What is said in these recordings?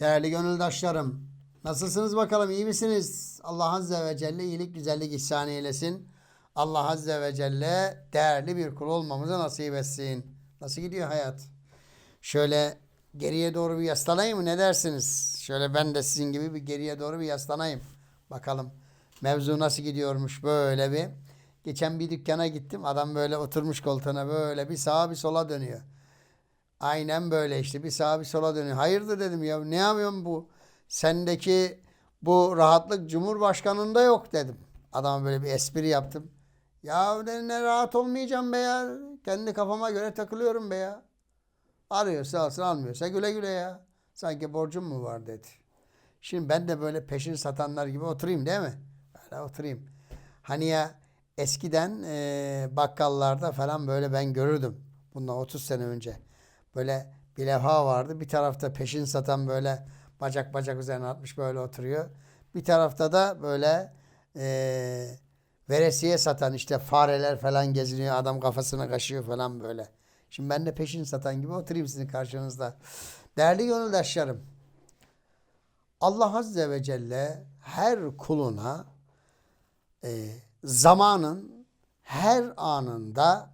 Değerli gönüldaşlarım, nasılsınız bakalım iyi misiniz? Allah Azze ve Celle iyilik güzellik ihsan eylesin. Allah Azze ve Celle değerli bir kul olmamızı nasip etsin. Nasıl gidiyor hayat? Şöyle geriye doğru bir yaslanayım mı ne dersiniz? Şöyle ben de sizin gibi bir geriye doğru bir yaslanayım. Bakalım mevzu nasıl gidiyormuş böyle bir. Geçen bir dükkana gittim. Adam böyle oturmuş koltuğuna böyle bir sağa bir sola dönüyor. Aynen böyle işte bir sağa bir sola dönüyor. Hayırdır dedim ya ne yapıyorsun bu? Sendeki bu rahatlık Cumhurbaşkanı'nda yok dedim. Adama böyle bir espri yaptım. Ya ne rahat olmayacağım be ya. Kendi kafama göre takılıyorum be ya. Arıyorsa alsın almıyorsa güle güle ya. Sanki borcum mu var dedi. Şimdi ben de böyle peşin satanlar gibi oturayım değil mi? Böyle oturayım. Hani ya eskiden e, bakkallarda falan böyle ben görürdüm. Bundan 30 sene önce. Böyle bir levha vardı. Bir tarafta peşin satan böyle bacak bacak üzerine atmış böyle oturuyor. Bir tarafta da böyle e, veresiye satan işte fareler falan geziniyor. Adam kafasına kaşıyor falan böyle. Şimdi ben de peşin satan gibi oturayım sizin karşınızda. Değerli gönüldaşlarım. Allah Azze ve Celle her kuluna e, zamanın her anında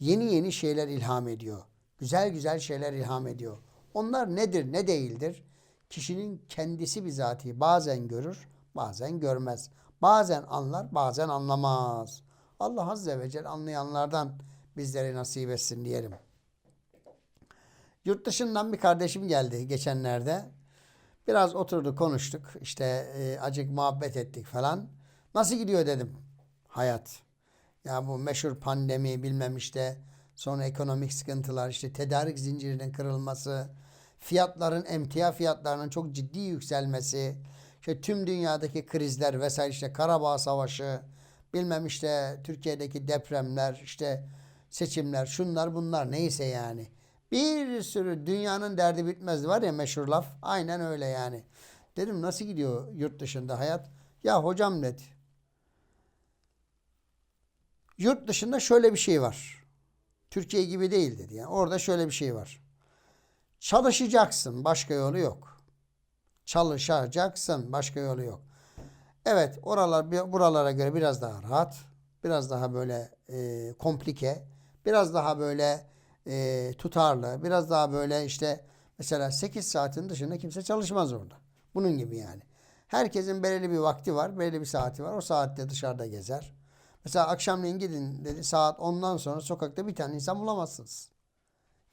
yeni yeni şeyler ilham ediyor. Güzel güzel şeyler ilham ediyor. Onlar nedir ne değildir? Kişinin kendisi bizatihi bazen görür bazen görmez. Bazen anlar bazen anlamaz. Allah Azze ve Celle anlayanlardan bizlere nasip etsin diyelim. Yurt dışından bir kardeşim geldi geçenlerde. Biraz oturduk konuştuk. İşte e, acık muhabbet ettik falan. Nasıl gidiyor dedim hayat. Ya bu meşhur pandemi bilmem işte sonra ekonomik sıkıntılar işte tedarik zincirinin kırılması, fiyatların emtia fiyatlarının çok ciddi yükselmesi, işte tüm dünyadaki krizler vesaire işte Karabağ Savaşı, bilmem işte Türkiye'deki depremler, işte seçimler, şunlar bunlar neyse yani. Bir sürü dünyanın derdi bitmez var ya meşhur laf. Aynen öyle yani. Dedim nasıl gidiyor yurt dışında hayat? Ya hocam dedi. Yurt dışında şöyle bir şey var. Türkiye gibi değil dedi. Yani orada şöyle bir şey var. Çalışacaksın. Başka yolu yok. Çalışacaksın. Başka yolu yok. Evet oralar buralara göre biraz daha rahat. Biraz daha böyle e, komplike. Biraz daha böyle e, tutarlı. Biraz daha böyle işte mesela 8 saatin dışında kimse çalışmaz orada. Bunun gibi yani. Herkesin belirli bir vakti var. Belirli bir saati var. O saatte dışarıda gezer. Mesela akşamleyin gidin dedi saat 10'dan sonra sokakta bir tane insan bulamazsınız.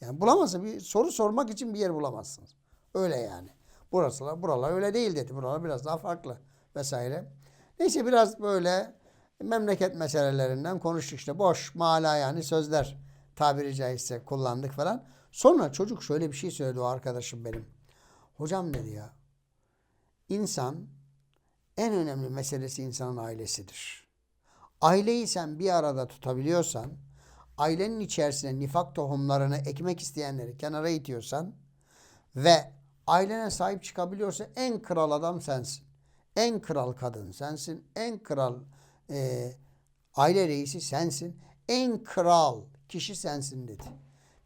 Yani bulamazsın. Bir soru sormak için bir yer bulamazsınız. Öyle yani. Burası, buralar öyle değil dedi. Buralar biraz daha farklı vesaire. Neyse biraz böyle memleket meselelerinden konuştuk işte. Boş, mala yani sözler tabiri caizse kullandık falan. Sonra çocuk şöyle bir şey söyledi o arkadaşım benim. Hocam dedi ya. İnsan en önemli meselesi insanın ailesidir. Aileyi sen bir arada tutabiliyorsan, ailenin içerisine nifak tohumlarını ekmek isteyenleri kenara itiyorsan ve ailene sahip çıkabiliyorsa en kral adam sensin. En kral kadın sensin. En kral e, aile reisi sensin. En kral kişi sensin dedi.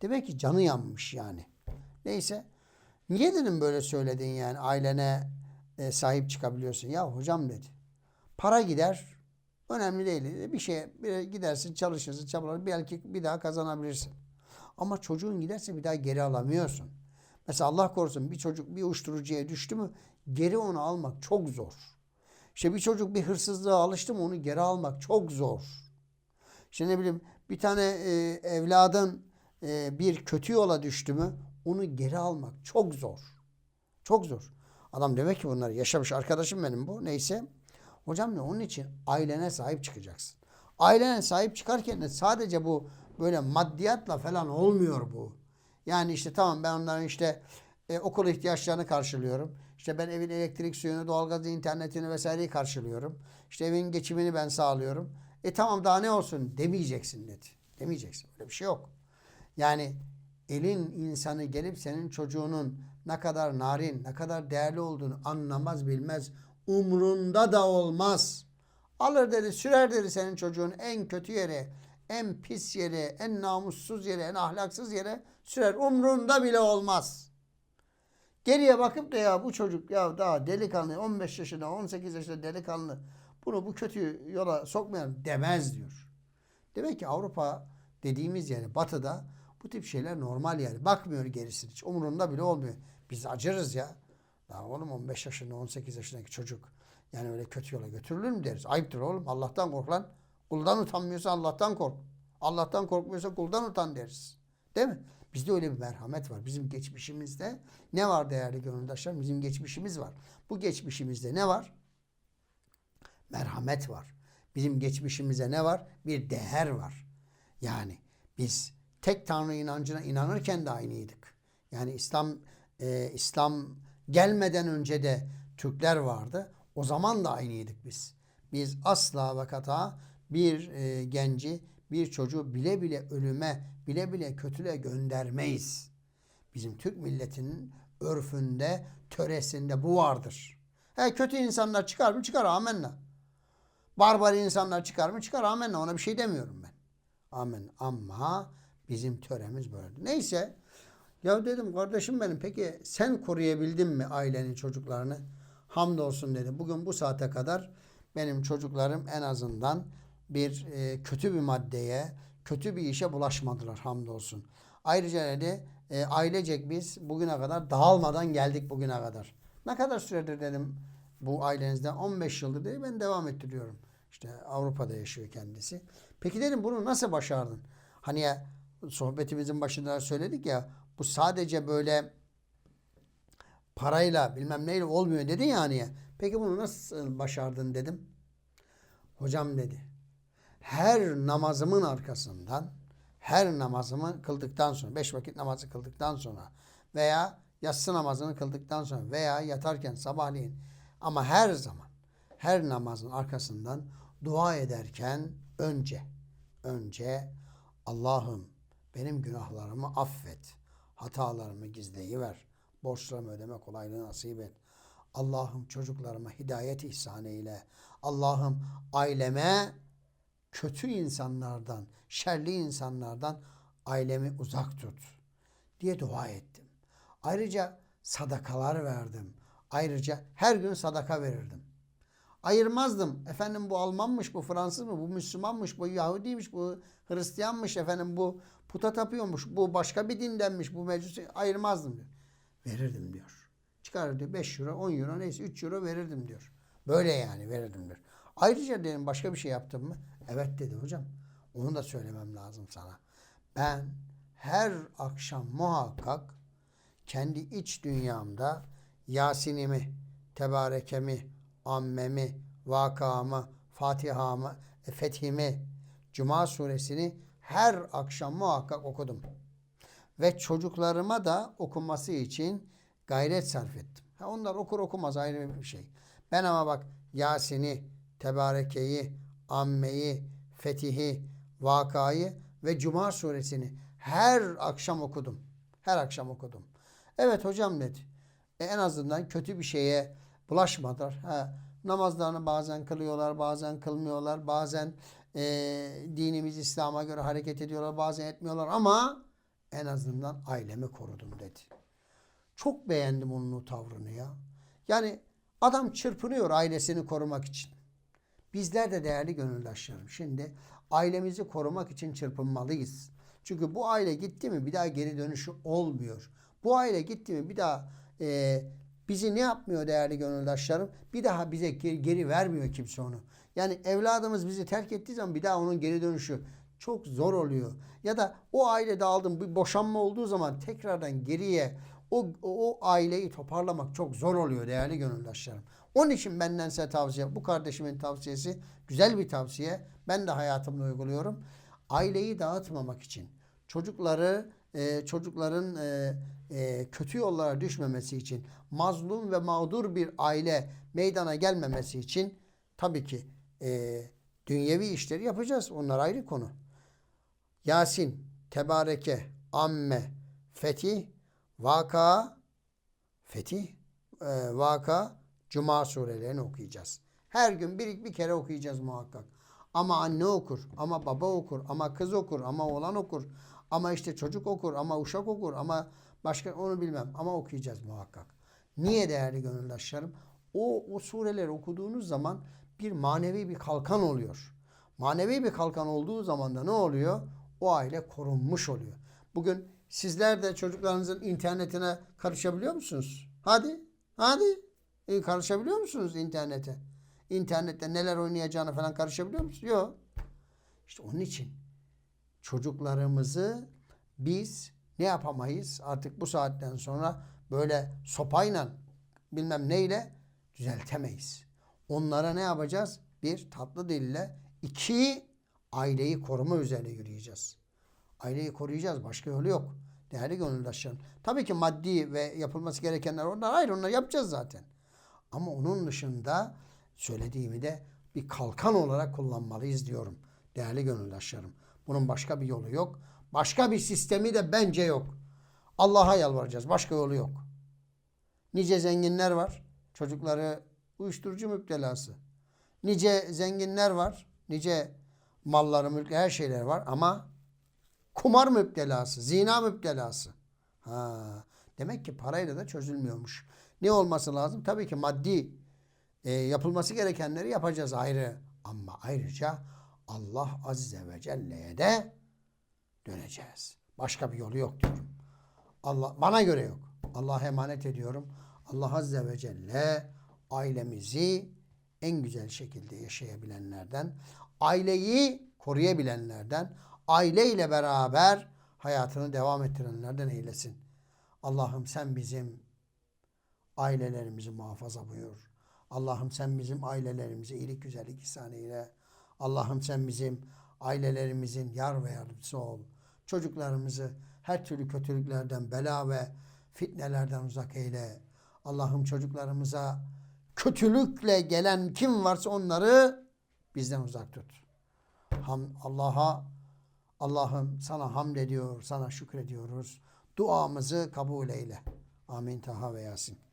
Demek ki canı yanmış yani. Neyse. Niye dedim böyle söyledin yani ailene e, sahip çıkabiliyorsun. Ya hocam dedi. Para gider. Önemli değil. Bir şeye bir gidersin çalışırsın çabalarsın belki bir daha kazanabilirsin. Ama çocuğun giderse bir daha geri alamıyorsun. Mesela Allah korusun bir çocuk bir uyuşturucuya düştü mü geri onu almak çok zor. İşte bir çocuk bir hırsızlığa alıştı mı onu geri almak çok zor. İşte ne bileyim bir tane e, evladın e, bir kötü yola düştü mü onu geri almak çok zor. Çok zor. Adam demek ki bunları yaşamış arkadaşım benim bu. Neyse. Hocam ne onun için ailene sahip çıkacaksın. Ailene sahip çıkarken de sadece bu böyle maddiyatla falan olmuyor bu. Yani işte tamam ben onların işte e, okul ihtiyaçlarını karşılıyorum. İşte ben evin elektrik, suyunu, doğalgazı, internetini vesaireyi karşılıyorum. İşte evin geçimini ben sağlıyorum. E tamam daha ne olsun demeyeceksin dedi. Demeyeceksin. Öyle bir şey yok. Yani elin insanı gelip senin çocuğunun ne kadar narin, ne kadar değerli olduğunu anlamaz bilmez. Umrunda da olmaz. Alır dedi sürer dedi senin çocuğun en kötü yere, en pis yere, en namussuz yere, en ahlaksız yere sürer. Umrunda bile olmaz. Geriye bakıp da ya bu çocuk ya daha delikanlı 15 yaşında 18 yaşında delikanlı bunu bu kötü yola sokmayalım demez diyor. Demek ki Avrupa dediğimiz yani batıda bu tip şeyler normal yani. Bakmıyor gerisini hiç. Umurunda bile olmuyor. Biz acırız ya. Daha oğlum 15 yaşında 18 yaşındaki çocuk yani öyle kötü yola götürülür mü deriz. Ayıptır oğlum. Allah'tan kork lan. Kuldan utanmıyorsa Allah'tan kork. Allah'tan korkmuyorsa kuldan utan deriz. Değil mi? Bizde öyle bir merhamet var. Bizim geçmişimizde ne var değerli gönüldaşlar? Bizim geçmişimiz var. Bu geçmişimizde ne var? Merhamet var. Bizim geçmişimize ne var? Bir değer var. Yani biz tek tanrı inancına inanırken de aynıydık. Yani İslam e, İslam gelmeden önce de Türkler vardı. O zaman da aynıydık biz. Biz asla ve kata bir e, genci, bir çocuğu bile bile ölüme, bile bile kötülüğe göndermeyiz. Bizim Türk milletinin örfünde, töresinde bu vardır. He, kötü insanlar çıkar mı? Çıkar amenna. Barbar insanlar çıkar mı? Çıkar amenna. Ona bir şey demiyorum ben. Amin. Ama bizim töremiz böyle. Neyse. Ya dedim kardeşim benim peki sen koruyabildin mi ailenin çocuklarını? Hamdolsun dedi. Bugün bu saate kadar benim çocuklarım en azından bir e, kötü bir maddeye, kötü bir işe bulaşmadılar hamdolsun. Ayrıca dedi e, ailecek biz bugüne kadar dağılmadan geldik bugüne kadar. Ne kadar süredir dedim bu ailenizden 15 yıldır dedi ben devam ettiriyorum. İşte Avrupa'da yaşıyor kendisi. Peki dedim bunu nasıl başardın? Hani ya sohbetimizin başında söyledik ya bu sadece böyle parayla bilmem neyle olmuyor dedin ya hani. Peki bunu nasıl başardın dedim. Hocam dedi. Her namazımın arkasından her namazımı kıldıktan sonra beş vakit namazı kıldıktan sonra veya yatsı namazını kıldıktan sonra veya yatarken sabahleyin ama her zaman her namazın arkasından dua ederken önce önce Allah'ım benim günahlarımı affet. Hatalarımı gizleyiver. Borçlarımı ödeme kolaylığı nasip et. Allah'ım çocuklarıma hidayet ihsan eyle. Allah'ım aileme kötü insanlardan, şerli insanlardan ailemi uzak tut diye dua ettim. Ayrıca sadakalar verdim. Ayrıca her gün sadaka verirdim. Ayırmazdım. Efendim bu Almanmış, bu Fransız mı, bu Müslümanmış, bu Yahudiymiş, bu Hristiyanmış, efendim bu puta tapıyormuş, bu başka bir dindenmiş, bu mecusi ayırmazdım diyor. Verirdim diyor. Çıkarır diyor 5 euro, 10 euro neyse 3 euro verirdim diyor. Böyle yani verirdim diyor. Ayrıca dedim başka bir şey yaptım mı? Evet dedi hocam. Onu da söylemem lazım sana. Ben her akşam muhakkak kendi iç dünyamda Yasin'imi, Tebarekemi, Ammemi, Vakamı, Fatiha'mı, e, Fethimi, Cuma suresini her akşam muhakkak okudum. Ve çocuklarıma da okunması için gayret sarf ettim. Ha, onlar okur okumaz ayrı bir şey. Ben ama bak Yasin'i, Tebareke'yi, Amme'yi, Fetih'i, Vakayı ve Cuma suresini her akşam okudum. Her akşam okudum. Evet hocam dedi. E, en azından kötü bir şeye bulaşmadılar. Ha, namazlarını bazen kılıyorlar, bazen kılmıyorlar, bazen e, dinimiz İslam'a göre hareket ediyorlar, bazen etmiyorlar ama en azından ailemi korudum dedi. Çok beğendim onun o tavrını ya. Yani adam çırpınıyor ailesini korumak için. Bizler de değerli gönüldaşlarım. Şimdi ailemizi korumak için çırpınmalıyız. Çünkü bu aile gitti mi bir daha geri dönüşü olmuyor. Bu aile gitti mi bir daha e, bizi ne yapmıyor değerli gönüldaşlarım? Bir daha bize geri, geri vermiyor kimse onu. Yani evladımız bizi terk ettiği zaman bir daha onun geri dönüşü çok zor oluyor. Ya da o aile dağıldım bir boşanma olduğu zaman tekrardan geriye o, o aileyi toparlamak çok zor oluyor değerli gönüldaşlarım. Onun için benden size tavsiye, bu kardeşimin tavsiyesi güzel bir tavsiye. Ben de hayatımda uyguluyorum. Aileyi dağıtmamak için, çocukları, e, çocukların e, e, kötü yollara düşmemesi için, mazlum ve mağdur bir aile meydana gelmemesi için tabii ki e, dünyevi işleri yapacağız. Onlar ayrı konu. Yasin, Tebareke, Amme, Fetih, Vaka, Fetih, e, Vaka, Cuma surelerini okuyacağız. Her gün bir, bir kere okuyacağız muhakkak. Ama anne okur, ama baba okur, ama kız okur, ama oğlan okur, ama işte çocuk okur, ama uşak okur, ama Başka onu bilmem ama okuyacağız muhakkak. Niye değerli gönüldaşlarım? O, o sureleri okuduğunuz zaman bir manevi bir kalkan oluyor. Manevi bir kalkan olduğu zaman da ne oluyor? O aile korunmuş oluyor. Bugün sizler de çocuklarınızın internetine karışabiliyor musunuz? Hadi, hadi. E, karışabiliyor musunuz internete? İnternette neler oynayacağını falan karışabiliyor musunuz? Yok. İşte onun için çocuklarımızı biz ne yapamayız? Artık bu saatten sonra böyle sopayla bilmem neyle düzeltemeyiz. Onlara ne yapacağız? Bir, tatlı dille. iki aileyi koruma üzerine yürüyeceğiz. Aileyi koruyacağız. Başka yolu yok. Değerli gönüldaşlarım. Tabii ki maddi ve yapılması gerekenler onlar hayır onları yapacağız zaten. Ama onun dışında söylediğimi de bir kalkan olarak kullanmalıyız diyorum. Değerli gönüldaşlarım. Bunun başka bir yolu yok. Başka bir sistemi de bence yok. Allah'a yalvaracağız. Başka yolu yok. Nice zenginler var. Çocukları uyuşturucu müptelası. Nice zenginler var. Nice malları, mülkü, her şeyler var ama kumar müptelası, zina müptelası. Ha, demek ki parayla da çözülmüyormuş. Ne olması lazım? Tabii ki maddi e, yapılması gerekenleri yapacağız ayrı. Ama ayrıca Allah Azze ve Celle'ye de döneceğiz. Başka bir yolu yok diyorum. Allah bana göre yok. Allah'a emanet ediyorum. Allah Azze ve Celle ailemizi en güzel şekilde yaşayabilenlerden, aileyi koruyabilenlerden, aileyle beraber hayatını devam ettirenlerden eylesin. Allah'ım sen bizim ailelerimizi muhafaza buyur. Allah'ım sen bizim ailelerimize iyilik güzellik ihsan eyle. Allah'ım sen bizim ailelerimizin yar ve yardımcısı ol. Çocuklarımızı her türlü kötülüklerden, bela ve fitnelerden uzak eyle. Allah'ım çocuklarımıza kötülükle gelen kim varsa onları bizden uzak tut. Ham, Allah'a Allah'ım sana hamd ediyor, sana şükrediyoruz. Duamızı kabul eyle. Amin. Taha ve Yasin.